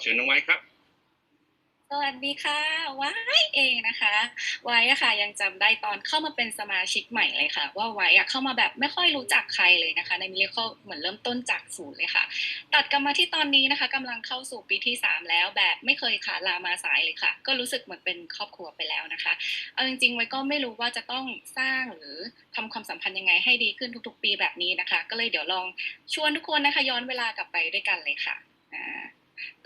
เชิญน้องไว้ครับ สวัสดีค่ะไว้เองนะคะไว้อะค่ะ ยังจำได้ตอนเข้ามาเป็นสมาชิกใหม่เลยค่ะ ว่าไว้อะเข้ามาแบบไม่ค่อยรู้จักใครเลยนะคะ ในมิเลเเหมือนเริ่มต้นจากศูนย์เลยค่ะ ตัดกลับมาที่ตอนนี้นะคะกำลังเข้าสู่ปีที่ 3 แล้วแบบไม่เคยขาดลามาสายเลยค่ะ ก็รู้สึกเหมือนเป็นครอบครัวไปแล้วนะคะเอาจริงๆไว้ก็ไม่รู้ว่าจะต้องสร้างหรือทำความสัมพันธ์ยังไงให้ดีขึ้นทุก ๆ ปีแบบนี้นะคะ ก็เลยเดี๋ยวลองชวนทุกคนนะคะ ย้อนเวลากลับไปด้วยกันเลยค่ะ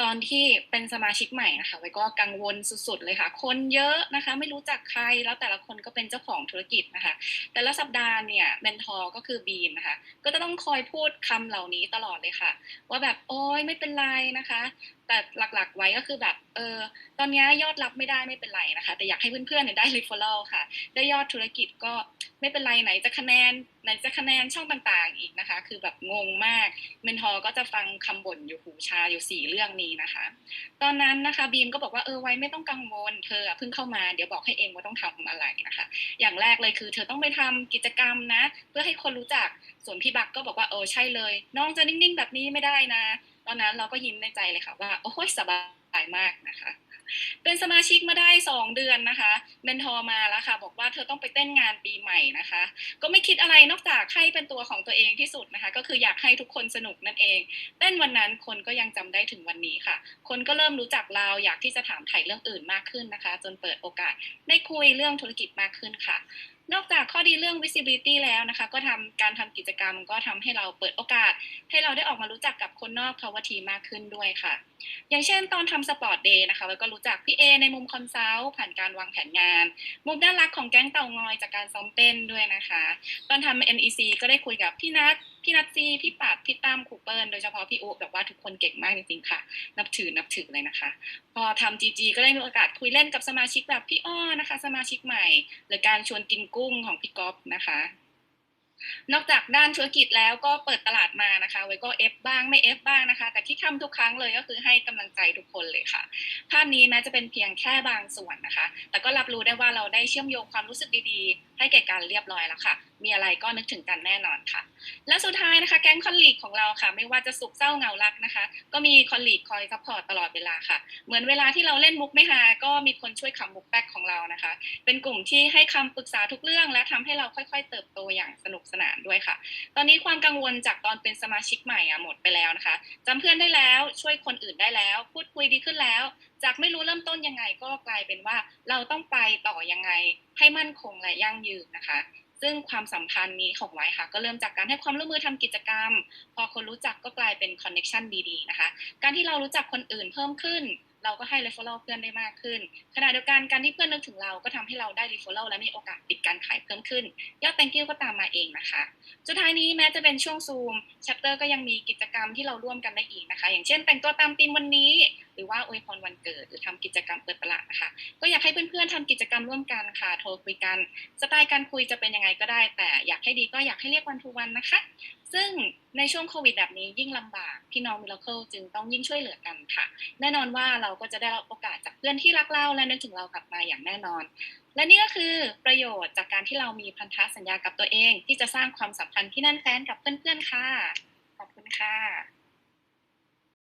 ตอนที่เป็นสมาชิกใหม่นะคะไว้ก็กังวลสุดๆเลยค่ะ คนเยอะนะคะ ไม่รู้จักใครแล้วแต่ละคนก็เป็นเจ้าของธุรกิจนะคะ แต่ละสัปดาห์เนี่ยเมนทอร์ก็คือบีมนะคะ ก็จะต้องคอยพูดคำเหล่านี้ตลอดเลยค่ะ ว่าแบบโอ้ยไม่เป็นไรนะคะ แต่หลักๆไว้ก็คือแบบเออตอนนี้ยอดรับไม่ได้ไม่เป็นไรนะคะ แต่อยากให้เพื่อนๆเนี่ยได้ referral ค่ะ ได้ยอดธุรกิจก็ไม่เป็นไรไหนจะคะแนนไหนจะคะแนนช่องต่างๆอีกนะคะ คือแบบงงมากเมนทอร์ก็จะฟังคำบ่นอยู่หูชาอยู่สี่เรื่องนี้นะคะ ตอนนั้นนะคะบีมก็บอกว่าเออไว้ไม่ต้องกังวลเธอเพิ่งเข้ามาเดี๋ยวบอกให้เองว่าต้องทำอะไรนะคะ อย่างแรกเลยคือ เธอต้องไปทำกิจกรรมนะ เพื่อให้คนรู้จักส่วนพี่บักก็บอกว่าเออใช่เลย น้องจะนิ่งๆแบบนี้ไม่ได้นะ ตอนนั้นเราก็ยิ้มในใจเลยค่ะว่าโอ้ยสบายมากนะคะ เป็นสมาชิกมาได้สองเดือนนะคะเมนทอร์มาแล้วค่ะ บอกว่าเธอต้องไปเต้นงานปีใหม่นะคะ ก็ไม่คิดอะไรนอกจากให้เป็นตัวของตัวเองที่สุดนะคะ ก็คืออยากให้ทุกคนสนุกนั่นเอง เต้นวันนั้นคนก็ยังจำได้ถึงวันนี้ค่ะ คนก็เริ่มรู้จักเราอยากที่จะถามไถ่เรื่องอื่นมากขึ้นนะคะ จนเปิดโอกาสได้คุยเรื่องธุรกิจมากขึ้นค่ะ นอกจากข้อดีเรื่อง visibility แล้วนะคะ ก็ทำการทำกิจกรรมก็ทำให้เราเปิดโอกาส ให้เราได้ออกมารู้จักกับคนนอกทวทีมากขึ้นด้วยค่ะ อย่างเช่นตอนทำสปอร์ตเดย์นะคะเราก็รู้จักพี่เอในมุมคอนซัลท์ผ่านการวางแผนงาน มุมด้านรักของแก๊งเต่างอยจากการซ้อมเต้นด้วยนะคะ ตอนทำ NEC ก็ได้คุยกับพี่นัทพี่นัทซีพี่ปัดพี่ตั้มคูเปิลโดยเฉพาะพี่อุแบบว่าทุกคนเก่งมากจริงๆค่ะ นับถือนับถือเลยนะคะ พอทำ GG ก็ได้มีโอกาสคุยเล่นกับสมาชิกแบบพี่อ้อนะคะ สมาชิกใหม่ หรือการชวนกินกุงของพี่ก๊อฟนะคะ นอกจากด้านธุรกิจแล้วก็เปิดตลาดมานะคะ ไว้ก็เอฟบ้างไม่เอฟบ้างนะคะ แต่ที่ทำทุกครั้งเลยก็คือให้กำลังใจทุกคนเลยค่ะ ภาพนี้แม้จะเป็นเพียงแค่บางส่วนนะคะ แต่ก็รับรู้ได้ว่าเราได้เชื่อมโยงความรู้สึกดีๆ ให้แก่การเรียบร้อยแล้วค่ะ มีอะไรก็นึกถึงกันแน่นอนค่ะ และสุดท้ายนะคะ แก๊งคอนลีกของเราค่ะ ไม่ว่าจะสุขเศร้าเงารักนะคะ ก็มีคอนลีกคอยซัพพอร์ตตลอดเวลาค่ะ เหมือนเวลาที่เราเล่นมุกไม่ฮาก็มีคนช่วยขำมุกแป๊กของเรานะคะ เป็นกลุ่มที่ให้คำปรึกษาทุกเรื่อง และทำให้เราค่อย ๆ เติบโตอย่างสนุกสนานด้วยค่ะ ตอนนี้ความกังวลจากตอนเป็นสมาชิกใหม่อะหมดไปแล้วนะคะจำเพื่อนได้แล้วช่วยคนอื่นได้แล้ว พูดคุยดีขึ้นแล้ว จากไม่รู้เริ่มต้นยังไงก็กลายเป็นว่าเราต้องไปต่อยังไงให้มั่นคงและยั่งยืนนะคะ ซึ่งความสัมพันธ์นี้ของไว้ค่ะ ก็เริ่มจากการให้ความร่วมมือทำกิจกรรม พอคนรู้จักก็กลายเป็นคอนเน็ชันดีๆนะคะ การที่เรารู้จักคนอื่นเพิ่มขึ้น เราก็ให้ referral เพื่อนได้มากขึ้น ขณะเดียวกันการที่เพื่อนนึกถึงเราก็ทำให้เราได้ referral และมีโอกาสปิดการขายเพิ่มขึ้น ยอด thank you ก็ตามมาเองนะคะ สุดท้ายนี้แม้จะเป็นช่วงซูม chapter ก็ยังมีกิจกรรมที่เราร่วมกันได้อีกนะคะ อย่างเช่น แต่งตัวตามธีมวันนี้ หรือว่าอวยพรวันเกิด หรือทำกิจกรรมเปิดตลาดนะคะ ก็อยากให้เพื่อนๆทำกิจกรรมร่วมกันค่ะ โทรคุยกัน สไตล์การคุยจะเป็นยังไงก็ได้ แต่อยากให้ดีก็อยากให้เรียกวันทูวันนะคะ ซึ่งในช่วงโควิดแบบนี้ยิ่งลำบากพี่น้องมิลเคิลจึงต้องยิ่งช่วยเหลือกันค่ะ แน่นอนว่าเราก็จะได้รับโอกาสจากเพื่อนที่รักเราและนึกถึงเรากลับมาอย่างแน่นอน และนี่ก็คือประโยชน์จากการที่เรามีพันธสัญญากับตัวเอง ที่จะสร้างความสัมพันธ์ที่แน่นแฟ้นกับเพื่อนๆค่ะ ขอบคุณค่ะ